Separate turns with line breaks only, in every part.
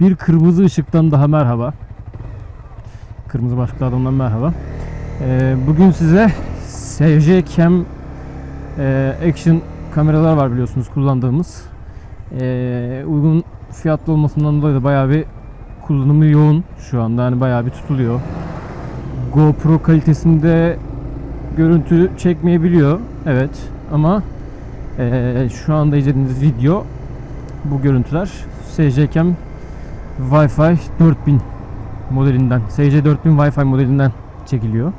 Bir kırmızı ışıktan daha merhaba. Kırmızı başlıklı adamdan merhaba. Ee, bugün size SJ Cam e, Action kameralar var biliyorsunuz kullandığımız. Ee, uygun fiyatlı olmasından dolayı da bayağı bir kullanımı yoğun şu anda. Yani bayağı bir tutuluyor. GoPro kalitesinde görüntü çekmeyebiliyor. Evet ama eee, şu anda izlediğiniz video bu görüntüler SJCam Wi-Fi 4000 modelinden SC 4000 Wi-Fi modelinden çekiliyor.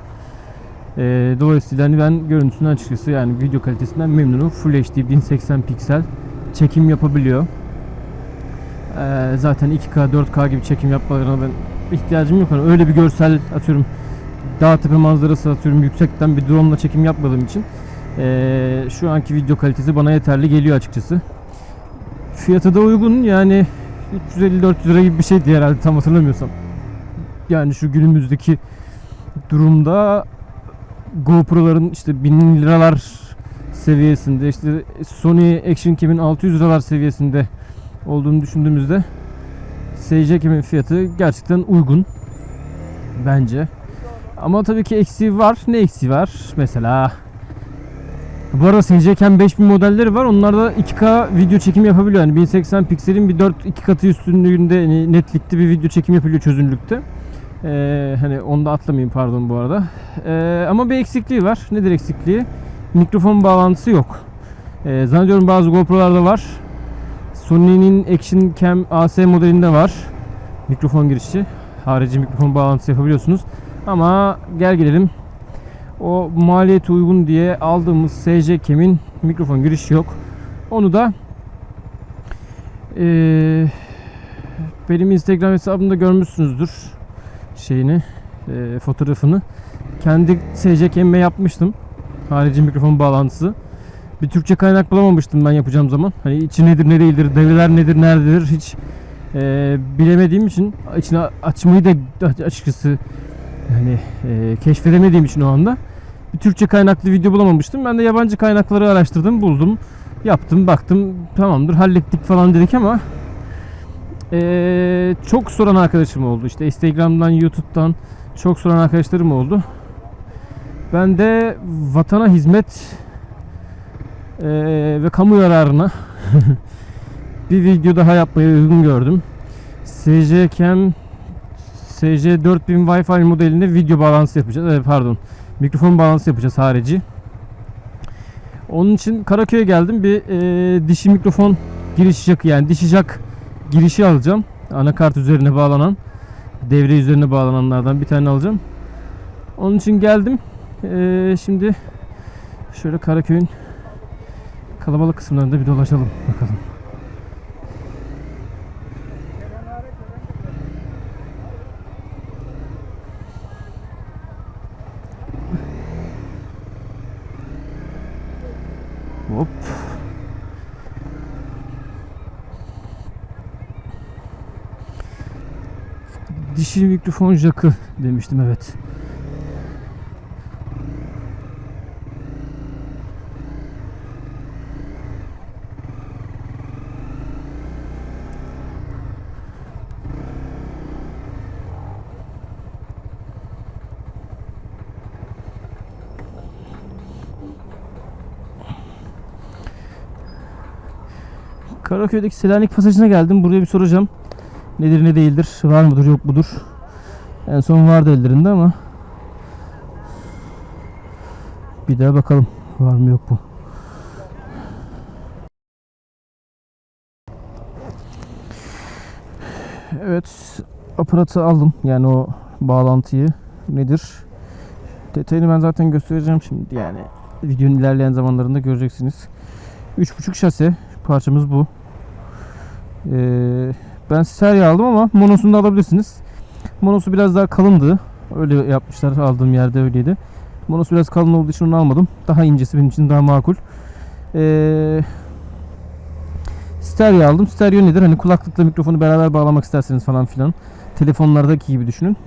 Eee, dolayısıyla hani ben görüntüsünden açıkçası yani video kalitesinden memnunum. Full HD 1080 piksel çekim yapabiliyor. Eee, zaten 2K 4K gibi çekim yapmalarına ben ihtiyacım yok. Hani öyle bir görsel atıyorum dağ tepe manzarası atıyorum yüksekten bir drone ile çekim yapmadığım için eee, şu anki video kalitesi bana yeterli geliyor açıkçası. Fiyatı da uygun yani 350-400 lira gibi bir şeydi herhalde tam hatırlamıyorsam. Yani şu günümüzdeki durumda GoPro'ların işte 1000 liralar seviyesinde işte Sony Action Cam'in 600 liralar seviyesinde olduğunu düşündüğümüzde SJ Cam'in fiyatı gerçekten uygun bence. Ama tabii ki eksiği var. Ne eksiği var? Mesela bu arada Cam 5000 modelleri var. Onlarda 2K video çekim yapabiliyor. Yani 1080 pikselin bir 4 2 katı üstünlüğünde netlikte bir video çekim yapabiliyor çözünürlükte. Ee, hani onu da atlamayayım pardon bu arada. Ee, ama bir eksikliği var. Nedir eksikliği? Mikrofon bağlantısı yok. Ee, zannediyorum bazı GoPro'larda var. Sony'nin Action Cam AC modelinde var. Mikrofon girişi. Harici mikrofon bağlantısı yapabiliyorsunuz. Ama gel gelelim o maliyeti uygun diye aldığımız SJ Cam'in mikrofon girişi yok. Onu da eee, benim Instagram hesabımda görmüşsünüzdür şeyini eee, fotoğrafını. Kendi SJ Cam'ime yapmıştım. Harici mikrofon bağlantısı. Bir Türkçe kaynak bulamamıştım ben yapacağım zaman. Hani içi nedir ne değildir, devreler nedir nerededir hiç eee, bilemediğim için içine açmayı da açıkçası yani e, keşfedemediğim için o anda Türkçe kaynaklı video bulamamıştım. Ben de yabancı kaynakları araştırdım, buldum, yaptım, baktım tamamdır hallettik falan dedik ama e, çok soran arkadaşım oldu. İşte Instagram'dan, YouTube'dan çok soran arkadaşlarım oldu. Ben de vatana hizmet e, ve kamu yararına bir video daha yapmayı uygun gördüm. SJ Cam SJ 4000 Wi-Fi modelinde video bağlantısı yapacağız. Evet, pardon. Mikrofon bağlantısı yapacağız harici. Onun için Karaköy'e geldim. Bir e, dişi mikrofon giriş jack yani dişi jack girişi alacağım. Anakart üzerine bağlanan, devre üzerine bağlananlardan bir tane alacağım. Onun için geldim. E, şimdi şöyle Karaköy'ün kalabalık kısımlarında bir dolaşalım bakalım. Dişi mikrofon jackı demiştim evet. Karaköy'deki Selanik pasajına geldim. Buraya bir soracağım. Nedir ne değildir? Var mıdır yok mudur? En son vardı ellerinde ama bir daha bakalım var mı yok mu. Evet aparatı aldım. Yani o bağlantıyı nedir? Detayını ben zaten göstereceğim şimdi yani videonun ilerleyen zamanlarında göreceksiniz. 3.5 şase parçamız bu. Ee, ben serya aldım ama monosunu da alabilirsiniz. Monosu biraz daha kalındı. Öyle yapmışlar aldığım yerde öyleydi. Monosu biraz kalın olduğu için onu almadım. Daha incesi benim için daha makul. Ee, stereo aldım. Stereo nedir? Hani kulaklıkla mikrofonu beraber bağlamak isterseniz falan filan. Telefonlardaki gibi düşünün.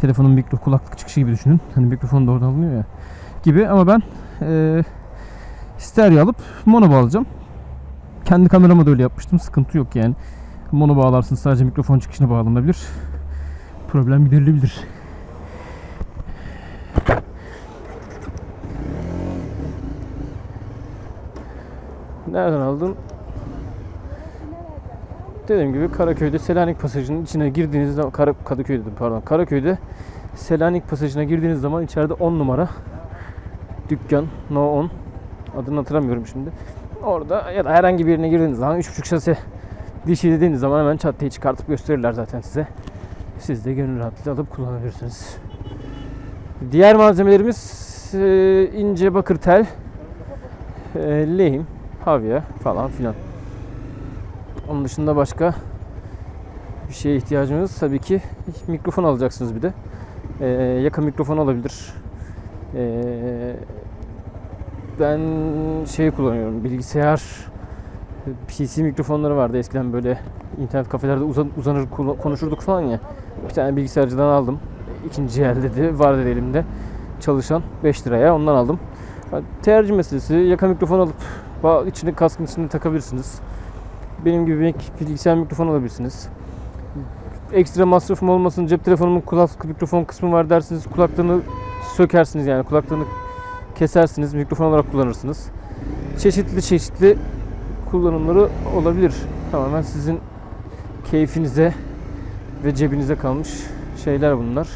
Telefonun mikro kulaklık çıkışı gibi düşünün. Hani mikrofon da oradan alınıyor ya. Gibi ama ben ee, stereo alıp mono bağlayacağım. Kendi kamerama da öyle yapmıştım. Sıkıntı yok yani. Mono bağlarsınız sadece mikrofon çıkışına bağlanabilir. Problem giderilebilir. Nereden aldın? Dediğim gibi Karaköy'de Selanik Pasajı'nın içine girdiğiniz zaman Kara, Kadıköy dedim pardon. Karaköy'de Selanik Pasajı'na girdiğiniz zaman içeride 10 numara dükkan No 10 adını hatırlamıyorum şimdi. Orada ya da herhangi birine girdiğiniz zaman 3.5 şase dişi dediğiniz zaman hemen çat çıkartıp gösterirler zaten size. Siz de gönül rahatlığı alıp kullanabilirsiniz. Diğer malzemelerimiz e, ince bakır tel, e, lehim, havya falan filan. Onun dışında başka bir şeye ihtiyacınız tabii ki mikrofon alacaksınız bir de. Ee, yaka mikrofon olabilir. Ee, ben şey kullanıyorum bilgisayar PC mikrofonları vardı eskiden böyle internet kafelerde uzan, uzanır konuşurduk falan ya. Bir tane bilgisayarcıdan aldım. İkinci el dedi. Var dedi elimde. Çalışan 5 liraya ondan aldım. Tercih meselesi. Yaka mikrofon alıp içine kaskın içine takabilirsiniz. Benim gibi bilgisayar mikrofon alabilirsiniz. Ekstra masrafım olmasın cep telefonumun kulak mikrofon kısmı var dersiniz kulaklığını sökersiniz yani kulaklığını kesersiniz mikrofon olarak kullanırsınız. Çeşitli çeşitli kullanımları olabilir. Tamamen sizin keyfinize ve cebinize kalmış şeyler bunlar.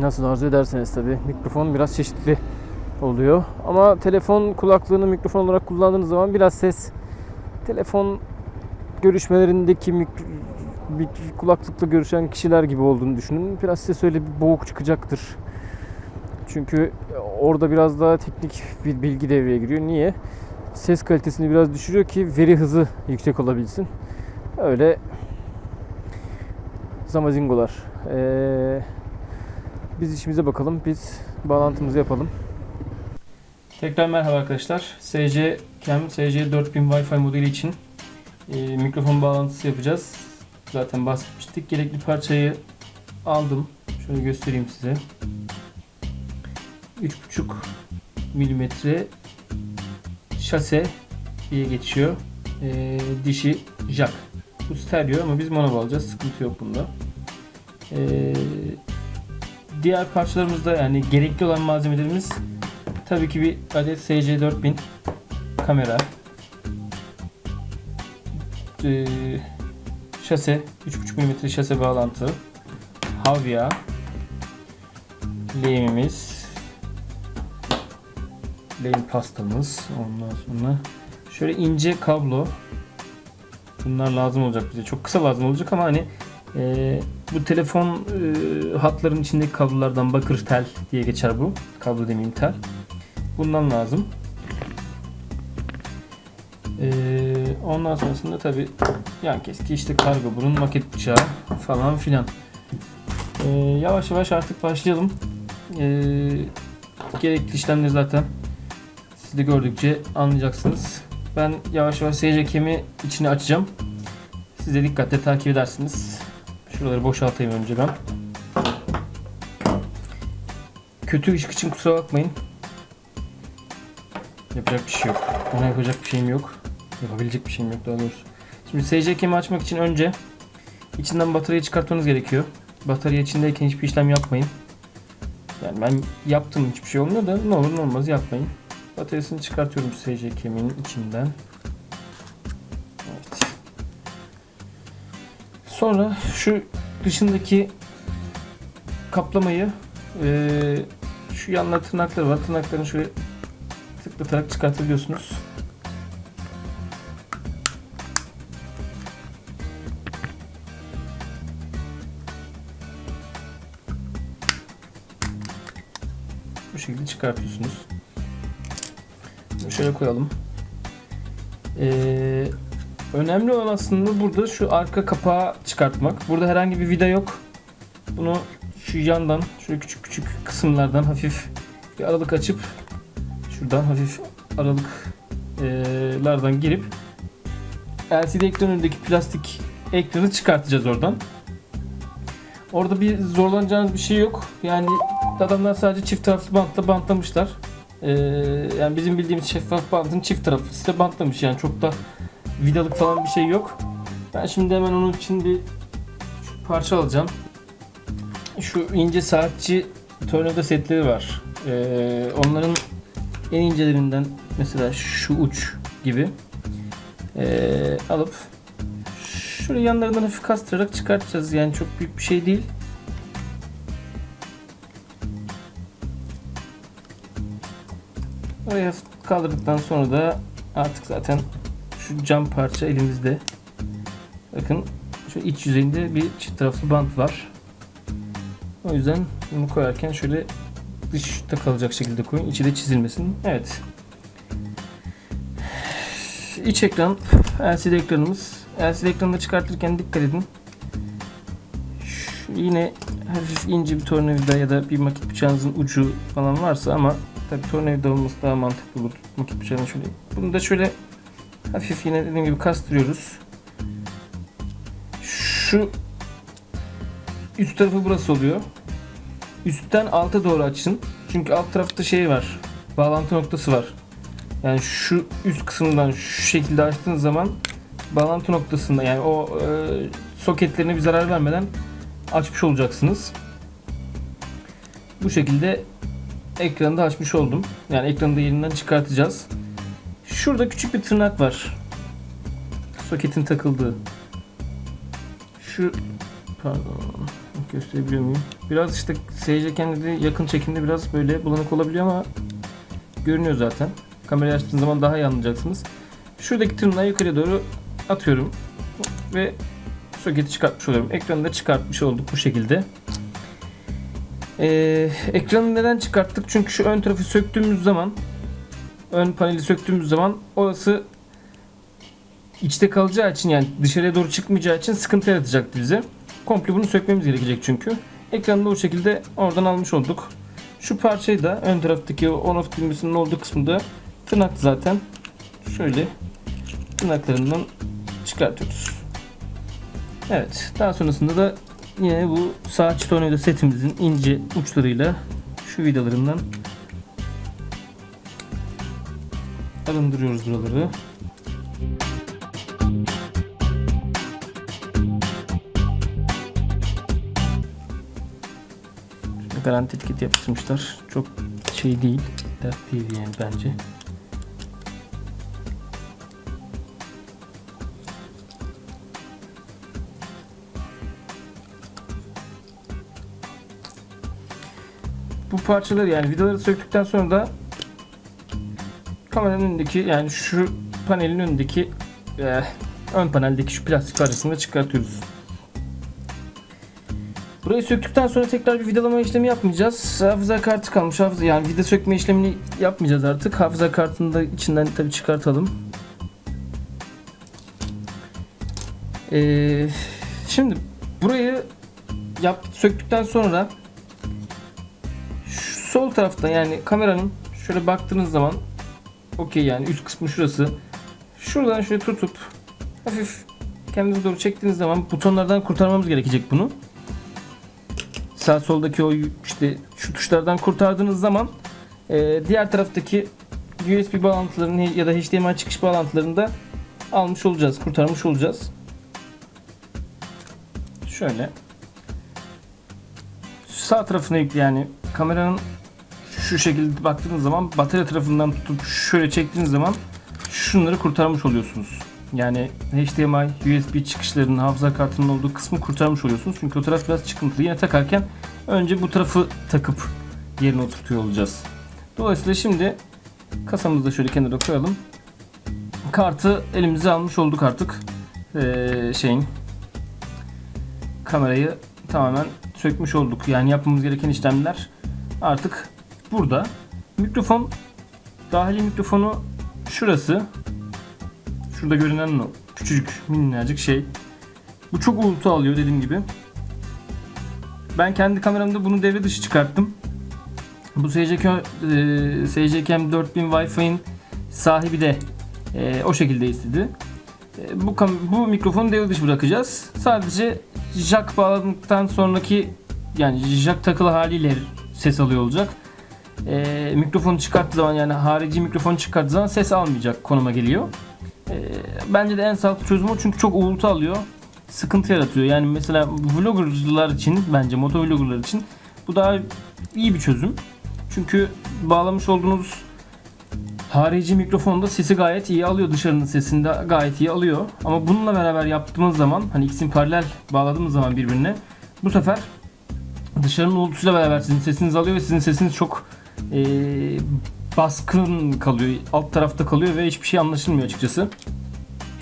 Nasıl arzu ederseniz tabi mikrofon biraz çeşitli oluyor. Ama telefon kulaklığını mikrofon olarak kullandığınız zaman biraz ses telefon görüşmelerindeki mik- mik- kulaklıkla görüşen kişiler gibi olduğunu düşünün. Biraz ses öyle bir boğuk çıkacaktır. Çünkü orada biraz daha teknik bir bilgi devreye giriyor. Niye? Ses kalitesini biraz düşürüyor ki veri hızı yüksek olabilsin. Öyle zamazingolar. Ee, biz işimize bakalım. Biz bağlantımızı yapalım. Tekrar merhaba arkadaşlar. SC Cam SC 4000 Wi-Fi modeli için e, mikrofon bağlantısı yapacağız. Zaten bahsetmiştik. Gerekli parçayı aldım. Şöyle göstereyim size. 3.5 milimetre şase diye geçiyor. E, dişi jack. Bu stereo ama biz mono alacağız. Sıkıntı yok bunda. E, diğer parçalarımızda yani gerekli olan malzemelerimiz tabii ki bir adet SC4000 kamera e, şase 3.5 mm şase bağlantı havya lehimimiz lehim pastamız. Ondan sonra şöyle ince kablo. Bunlar lazım olacak bize. Çok kısa lazım olacak ama hani e, bu telefon e, hatların içindeki kablolardan bakır tel diye geçer bu. Kablo demeyeyim tel. Bundan lazım. Ee, ondan sonrasında tabi yan keski işte kargo burun maket bıçağı falan filan. Ee, yavaş yavaş artık başlayalım. Ee, gerekli işlemleri zaten siz de gördükçe anlayacaksınız. Ben yavaş yavaş SC kemi içini açacağım. Siz de dikkatle takip edersiniz. Şuraları boşaltayım önce ben. Kötü ışık için kusura bakmayın. Yapacak bir şey yok. Ona yapacak bir şeyim yok. Yapabilecek bir şeyim yok daha doğrusu. Şimdi SC kemi açmak için önce içinden bataryayı çıkartmanız gerekiyor. Batarya içindeyken hiçbir işlem yapmayın. Yani ben yaptım hiçbir şey olmuyor da ne olur ne olmaz yapmayın. Bataryasını çıkartıyorum SC kemiğinin içinden. Evet. Sonra şu dışındaki kaplamayı eee, şu yanlar tırnakları var. Tırnaklarını şöyle tıklatarak çıkartabiliyorsunuz. Bu şekilde çıkartıyorsunuz. Şöyle koyalım. Ee, önemli olan aslında burada şu arka kapağı çıkartmak. Burada herhangi bir vida yok. Bunu şu yandan, şöyle küçük küçük kısımlardan hafif bir aralık açıp şuradan hafif aralıklardan girip LCD ekran önündeki plastik ekranı çıkartacağız oradan. Orada bir zorlanacağınız bir şey yok. Yani adamlar sadece çift taraflı bantla bantlamışlar. Ee, yani bizim bildiğimiz şeffaf bantın çift tarafı size bantlamış yani çok da vidalık falan bir şey yok. Ben şimdi hemen onun için bir parça alacağım. Şu ince saatçi tornavida setleri var. Ee, onların en incelerinden mesela şu uç gibi ee, alıp şöyle yanlarından hafif kastırarak çıkartacağız. Yani çok büyük bir şey değil. Hafif kaldırdıktan sonra da artık zaten şu cam parça elimizde. Bakın şu iç yüzeyinde bir çift taraflı bant var. O yüzden bunu koyarken şöyle dışta kalacak şekilde koyun. İçi de çizilmesin. Evet. İç ekran LCD ekranımız. LCD ekranını çıkartırken dikkat edin. Şu yine hafif ince bir tornavida ya da bir makit bıçağınızın ucu falan varsa ama tabii tornavida olması daha mantıklı olur. Makit bıçağını şöyle. Bunu da şöyle hafif yine dediğim gibi kastırıyoruz. Şu üst tarafı burası oluyor. Üstten alta doğru açın. Çünkü alt tarafta şey var. Bağlantı noktası var. Yani şu üst kısımdan şu şekilde açtığınız zaman bağlantı noktasında yani o e, soketlerine bir zarar vermeden açmış olacaksınız. Bu şekilde ekranı da açmış oldum. Yani ekranı da yerinden çıkartacağız. Şurada küçük bir tırnak var. Soketin takıldığı. Şu pardon gösterebiliyor muyum? Biraz işte SC kendini yakın çekimde biraz böyle bulanık olabiliyor ama görünüyor zaten. Kamerayı açtığınız zaman daha iyi anlayacaksınız. Şuradaki tırnağı yukarıya doğru atıyorum ve soketi çıkartmış oluyorum. Ekranı da çıkartmış olduk bu şekilde. Ee, ekranı neden çıkarttık? Çünkü şu ön tarafı söktüğümüz zaman ön paneli söktüğümüz zaman orası içte kalacağı için yani dışarıya doğru çıkmayacağı için sıkıntı yaratacaktı bize. Komple bunu sökmemiz gerekecek çünkü. Ekranı da o şekilde oradan almış olduk. Şu parçayı da ön taraftaki on off düğmesinin olduğu kısmında tırnak zaten şöyle tırnaklarından çıkartıyoruz. Evet daha sonrasında da yine bu saatçi tornavida setimizin ince uçlarıyla şu vidalarından arındırıyoruz buraları. garanti etiketi yapıştırmışlar. Çok şey değil. Dert değil yani bence. Bu parçaları yani vidaları söktükten sonra da kameranın önündeki yani şu panelin önündeki e, ön paneldeki şu plastik parçasını çıkartıyoruz. Burayı söktükten sonra tekrar bir vidalama işlemi yapmayacağız. Hafıza kartı kalmış. Hafıza, yani vida sökme işlemini yapmayacağız artık. Hafıza kartını da içinden tabi çıkartalım. Ee, şimdi burayı yap, söktükten sonra sol tarafta yani kameranın şöyle baktığınız zaman okey yani üst kısmı şurası. Şuradan şöyle tutup hafif kendinize doğru çektiğiniz zaman butonlardan kurtarmamız gerekecek bunu sağ soldaki o işte şu tuşlardan kurtardığınız zaman e, diğer taraftaki USB bağlantılarını ya da HDMI çıkış bağlantılarını da almış olacağız, kurtarmış olacağız. Şöyle sağ tarafına yükle yani kameranın şu şekilde baktığınız zaman batarya tarafından tutup şöyle çektiğiniz zaman şunları kurtarmış oluyorsunuz. Yani HDMI, USB çıkışlarının hafıza kartının olduğu kısmı kurtarmış oluyorsunuz. Çünkü o taraf biraz çıkıntılı. Yine takarken önce bu tarafı takıp yerine oturtuyor olacağız. Dolayısıyla şimdi kasamızı da şöyle kenara koyalım. Kartı elimize almış olduk artık. Ee, şeyin kamerayı tamamen sökmüş olduk. Yani yapmamız gereken işlemler artık burada. Mikrofon dahili mikrofonu şurası. Şurada görünen o küçücük minnacık şey. Bu çok uğultu alıyor dediğim gibi. Ben kendi kameramda bunu devre dışı çıkarttım. Bu SJK, e, SJCam 4000 Wi-Fi'nin sahibi de e, o şekilde istedi. E, bu bu mikrofonu devre dışı bırakacağız. Sadece jack bağladıktan sonraki yani jack takılı haliyle ses alıyor olacak. E, mikrofonu çıkarttığı zaman yani harici mikrofonu çıkarttığı zaman ses almayacak konuma geliyor.
Ee, bence de en sağlıklı çözüm o çünkü çok uğultu alıyor. Sıkıntı yaratıyor. Yani mesela vloggerlar için bence motovloggerlar için bu daha iyi bir çözüm. Çünkü bağlamış olduğunuz harici mikrofonda sesi gayet iyi alıyor. Dışarının sesini de gayet iyi alıyor. Ama bununla beraber yaptığımız zaman hani ikisini paralel bağladığımız zaman birbirine bu sefer dışarının uğultusuyla beraber sizin sesinizi alıyor ve sizin sesiniz çok eee, baskın kalıyor. Alt tarafta kalıyor ve hiçbir şey anlaşılmıyor açıkçası.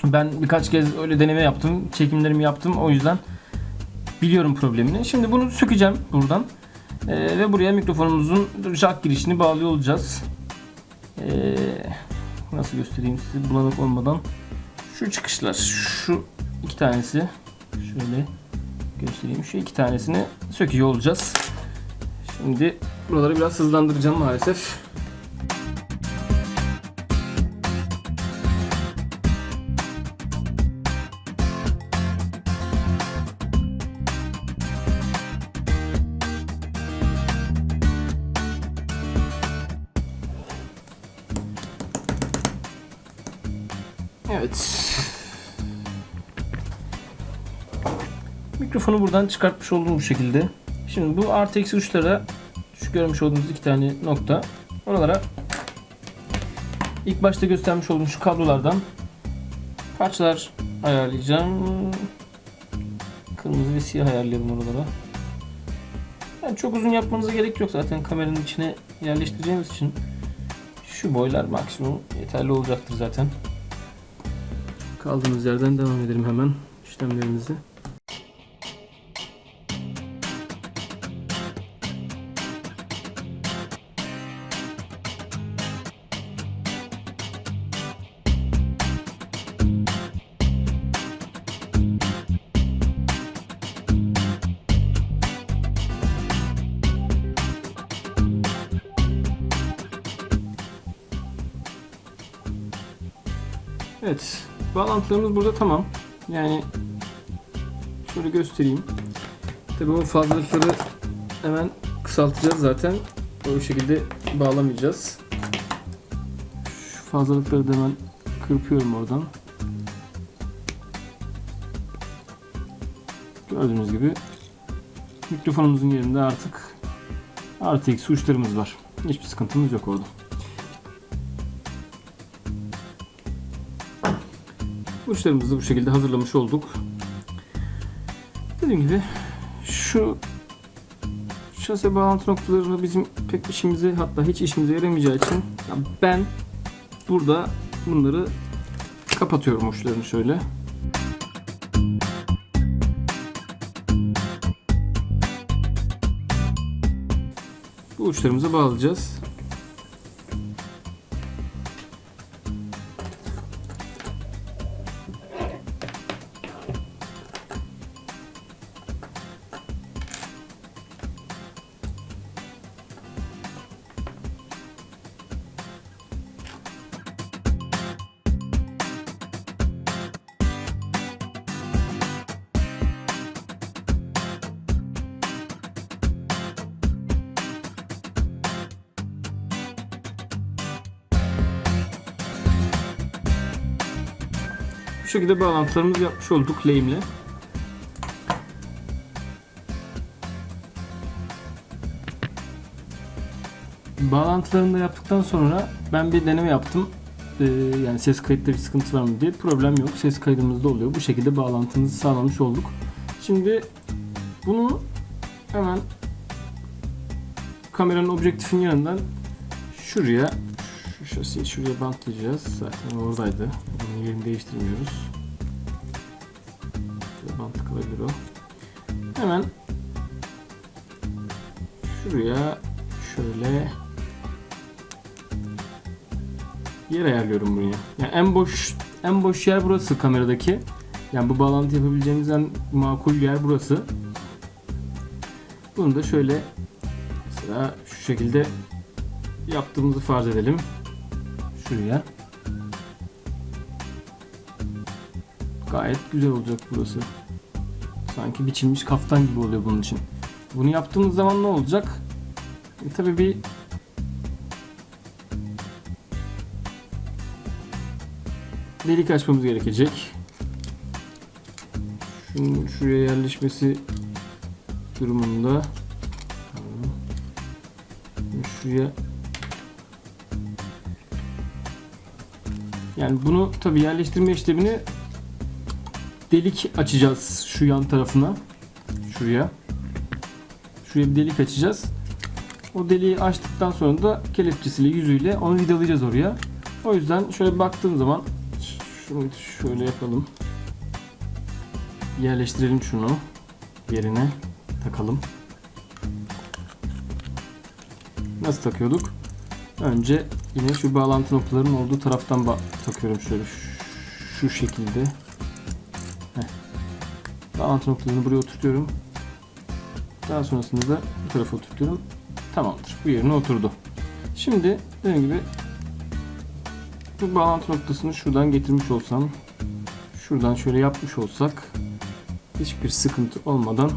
Ben birkaç kez öyle deneme yaptım. Çekimlerimi yaptım. O yüzden biliyorum problemini. Şimdi bunu sökeceğim buradan. Eee, ve buraya mikrofonumuzun jack girişini bağlıyor olacağız. Eee, nasıl göstereyim size bulanık olmadan. Şu çıkışlar. Şu iki tanesi. Şöyle göstereyim. Şu iki tanesini söküyor olacağız. Şimdi buraları biraz hızlandıracağım maalesef. Evet. Mikrofonu buradan çıkartmış oldum bu şekilde. Şimdi bu artı eksi uçlara şu görmüş olduğunuz iki tane nokta. Oralara ilk başta göstermiş olduğum şu kablolardan parçalar ayarlayacağım. Kırmızı ve siyah ayarlayalım oralara. Yani çok uzun yapmanıza gerek yok zaten kameranın içine yerleştireceğimiz için şu boylar maksimum yeterli olacaktır zaten. Kaldığımız yerden devam edelim hemen işlemlerimizi. Bağlantılarımız burada tamam. Yani şöyle göstereyim. Tabii o fazlalıkları hemen kısaltacağız zaten. O şekilde bağlamayacağız. Şu fazlalıkları da hemen kırpıyorum oradan. Gördüğünüz gibi mikrofonumuzun yerinde artık artı eksi uçlarımız var. Hiçbir sıkıntımız yok orada. Uçlarımızı bu şekilde hazırlamış olduk. Dediğim gibi şu şase bağlantı noktalarını bizim pek işimize hatta hiç işimize yaramayacağı için ben burada bunları kapatıyorum uçlarını şöyle. Bu uçlarımızı bağlayacağız. Şekilde bağlantılarımızı yapmış olduk lehimle. Bağlantılarını da yaptıktan sonra ben bir deneme yaptım. Ee, yani ses kayıtları bir sıkıntı var mı diye. Problem yok. Ses kaydımız da oluyor. Bu şekilde bağlantımızı sağlamış olduk. Şimdi bunu hemen kameranın objektifin yanından şuraya şu şasiyi şuraya bantlayacağız. Zaten oradaydı. Onun yerini değiştirmiyoruz. Şuraya bant kalabilir o. Hemen şuraya şöyle yer ayarlıyorum buraya. Yani en boş en boş yer burası kameradaki. Yani bu bağlantı yapabileceğimiz en makul yer burası. Bunu da şöyle mesela şu şekilde yaptığımızı farz edelim. Şuraya. Gayet güzel olacak burası. Sanki biçilmiş kaftan gibi oluyor bunun için. Bunu yaptığımız zaman ne olacak? E, tabii bir delik açmamız gerekecek. Şunun şuraya yerleşmesi durumunda şuraya yani bunu tabi yerleştirme işlemini delik açacağız şu yan tarafına şuraya. Şuraya bir delik açacağız. O deliği açtıktan sonra da kelepçesiyle yüzüyle onu vidalayacağız oraya. O yüzden şöyle baktığım zaman şunu şöyle yapalım. Yerleştirelim şunu yerine takalım. Nasıl takıyorduk? Önce yine şu bağlantı noktalarının olduğu taraftan takıyorum şöyle şu- şekilde. Bağlantı noktalarını buraya oturtuyorum. Daha sonrasında da bu tarafa oturtuyorum. Tamamdır. Bu yerine oturdu. Şimdi dediğim gibi bu bağlantı noktasını şuradan getirmiş olsam şuradan şöyle yapmış olsak hiçbir sıkıntı olmadan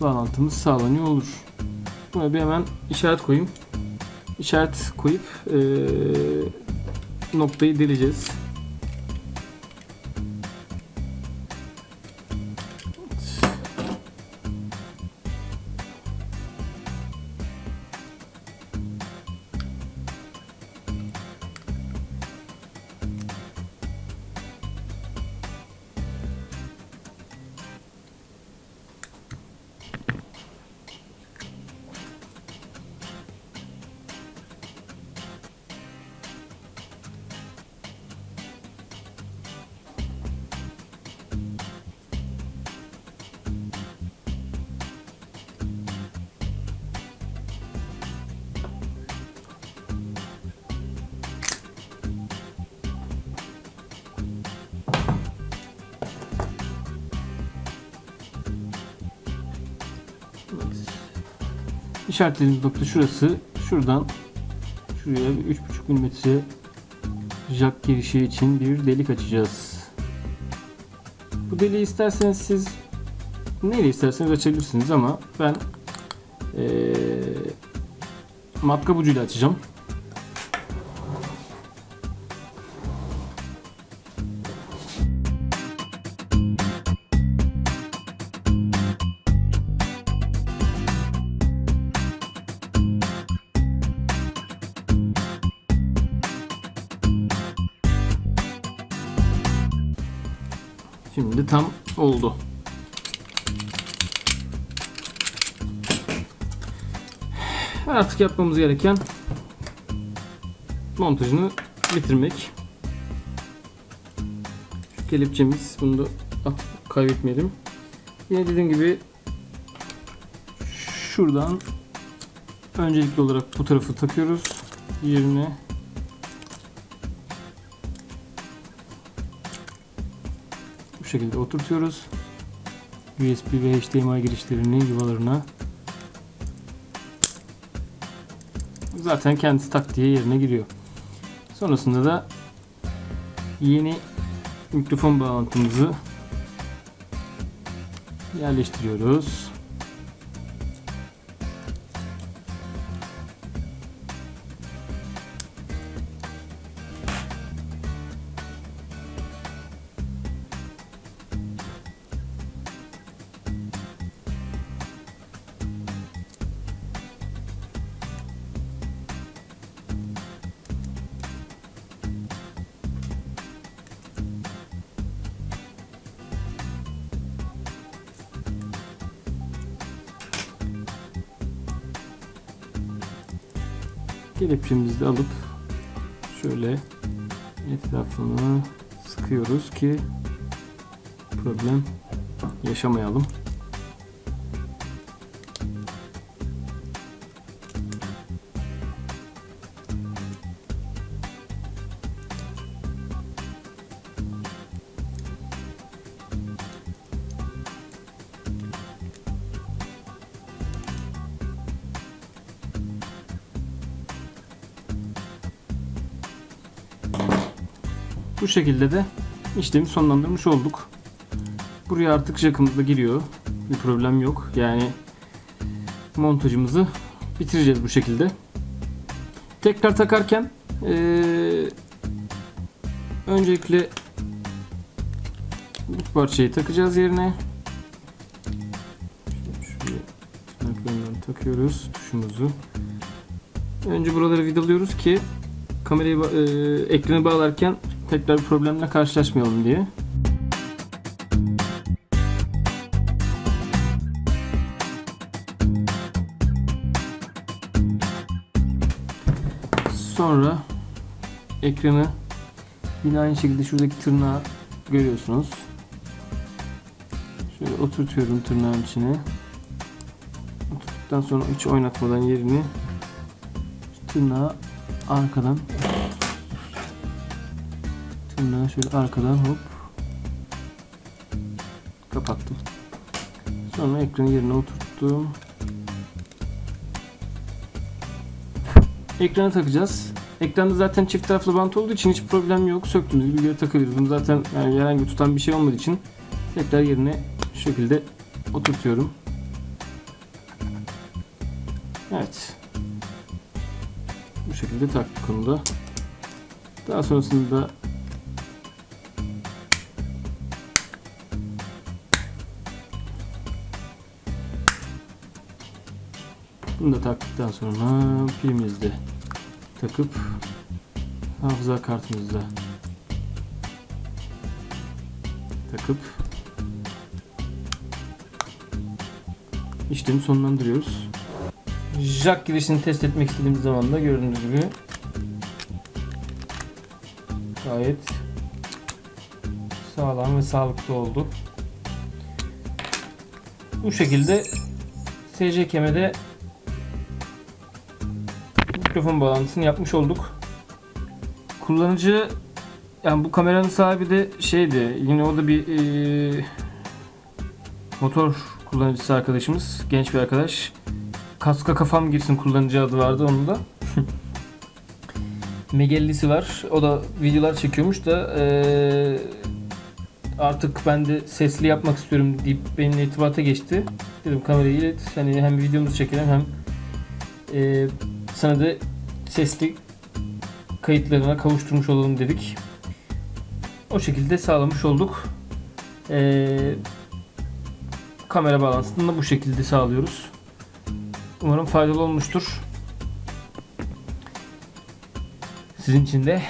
bağlantımız sağlanıyor olur. Buna bir hemen işaret koyayım. İşaret koyup eee, noktayı deleceğiz. İşaretlediğimiz nokta şurası. Şuradan şuraya bir 3,5 milimetre jack girişi için bir delik açacağız. Bu deliği isterseniz siz neyle isterseniz açabilirsiniz ama ben eee matkap ucuyla açacağım. Şimdi tam oldu. Artık yapmamız gereken montajını bitirmek. Şu kelepçemiz bunu da atıp kaybetmeyelim. Yine dediğim gibi şuradan öncelikli olarak bu tarafı takıyoruz yerine. Şekilde oturtuyoruz. USB ve HDMI girişlerinin yuvalarına. Zaten kendisi tak diye yerine giriyor. Sonrasında da yeni mikrofon bağlantımızı yerleştiriyoruz. Kelepçemizi de alıp şöyle etrafını sıkıyoruz ki problem yaşamayalım. Bu şekilde de işlemi sonlandırmış olduk. Buraya artık jackımız da giriyor. Bir problem yok. Yani montajımızı bitireceğiz bu şekilde. Tekrar takarken eee, Öncelikle bu parçayı takacağız yerine. Şöyle takıyoruz tuşumuzu. Önce buraları vidalıyoruz ki kamerayı e, ekranı bağlarken tekrar bir problemle karşılaşmayalım diye. Sonra ekranı yine aynı şekilde şuradaki tırnağı görüyorsunuz. Şöyle oturtuyorum tırnağın içine. Oturttuktan sonra hiç oynatmadan yerini tırnağı arkadan tırnağı şöyle arkadan hop kapattım. Sonra ekranı yerine oturttum. Ekranı takacağız. Ekranda zaten çift taraflı bant olduğu için hiç problem yok. Söktüğümüz gibi geri takabiliriz. Bunu zaten yani herhangi tutan bir şey olmadığı için tekrar yerine şu şekilde oturtuyorum. Evet. Bu şekilde taktık onu da. Daha sonrasında bunu da taktıktan sonra pilimizi de takıp hafıza kartımızı da takıp işlemi sonlandırıyoruz. Jack girişini test etmek istediğimiz zaman da gördüğünüz gibi gayet sağlam ve sağlıklı oldu. Bu şekilde SC kemede mikrofon bağlantısını yapmış olduk. Kullanıcı yani bu kameranın sahibi de şeydi yine o da bir eee, motor kullanıcısı arkadaşımız genç bir arkadaş. Kaska kafam girsin kullanıcı adı vardı onun da. Megellisi var. O da videolar çekiyormuş da eee, artık ben de sesli yapmak istiyorum deyip benimle irtibata geçti. Dedim kamerayı ilet. Hani hem videomuzu çekelim hem eee, sana da sesli kayıtlarına kavuşturmuş olalım dedik. O şekilde sağlamış olduk. Ee, kamera bağlantısını da bu şekilde sağlıyoruz. Umarım faydalı olmuştur. Sizin için de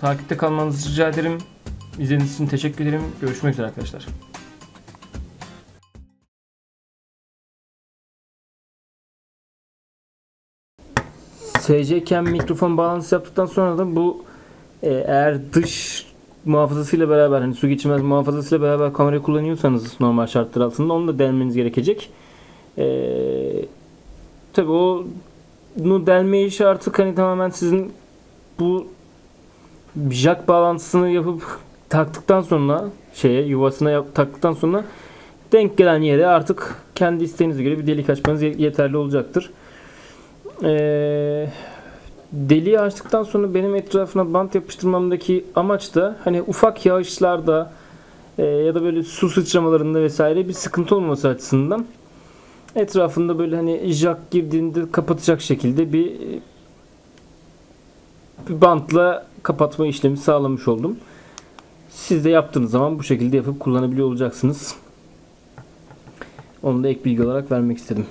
takipte kalmanızı rica ederim. İzlediğiniz için teşekkür ederim. Görüşmek üzere arkadaşlar. SC cam mikrofon bağlantısı yaptıktan sonra da bu e, eğer dış muhafazasıyla beraber hani su geçirmez muhafazasıyla beraber kamerayı kullanıyorsanız normal şartlar altında onu da delmeniz gerekecek. E, tabi o bunu delme işi artık hani tamamen sizin bu jack bağlantısını yapıp taktıktan sonra şeye yuvasına yap, taktıktan sonra denk gelen yere artık kendi isteğinize göre bir delik açmanız ye- yeterli olacaktır. Ee, deliği açtıktan sonra benim etrafına bant yapıştırmamdaki amaç da hani ufak yağışlarda e, ya da böyle su sıçramalarında vesaire bir sıkıntı olması açısından etrafında böyle hani jack girdiğinde kapatacak şekilde bir, bir bantla kapatma işlemi sağlamış oldum. Siz de yaptığınız zaman bu şekilde yapıp kullanabiliyor olacaksınız. Onu da ek bilgi olarak vermek istedim.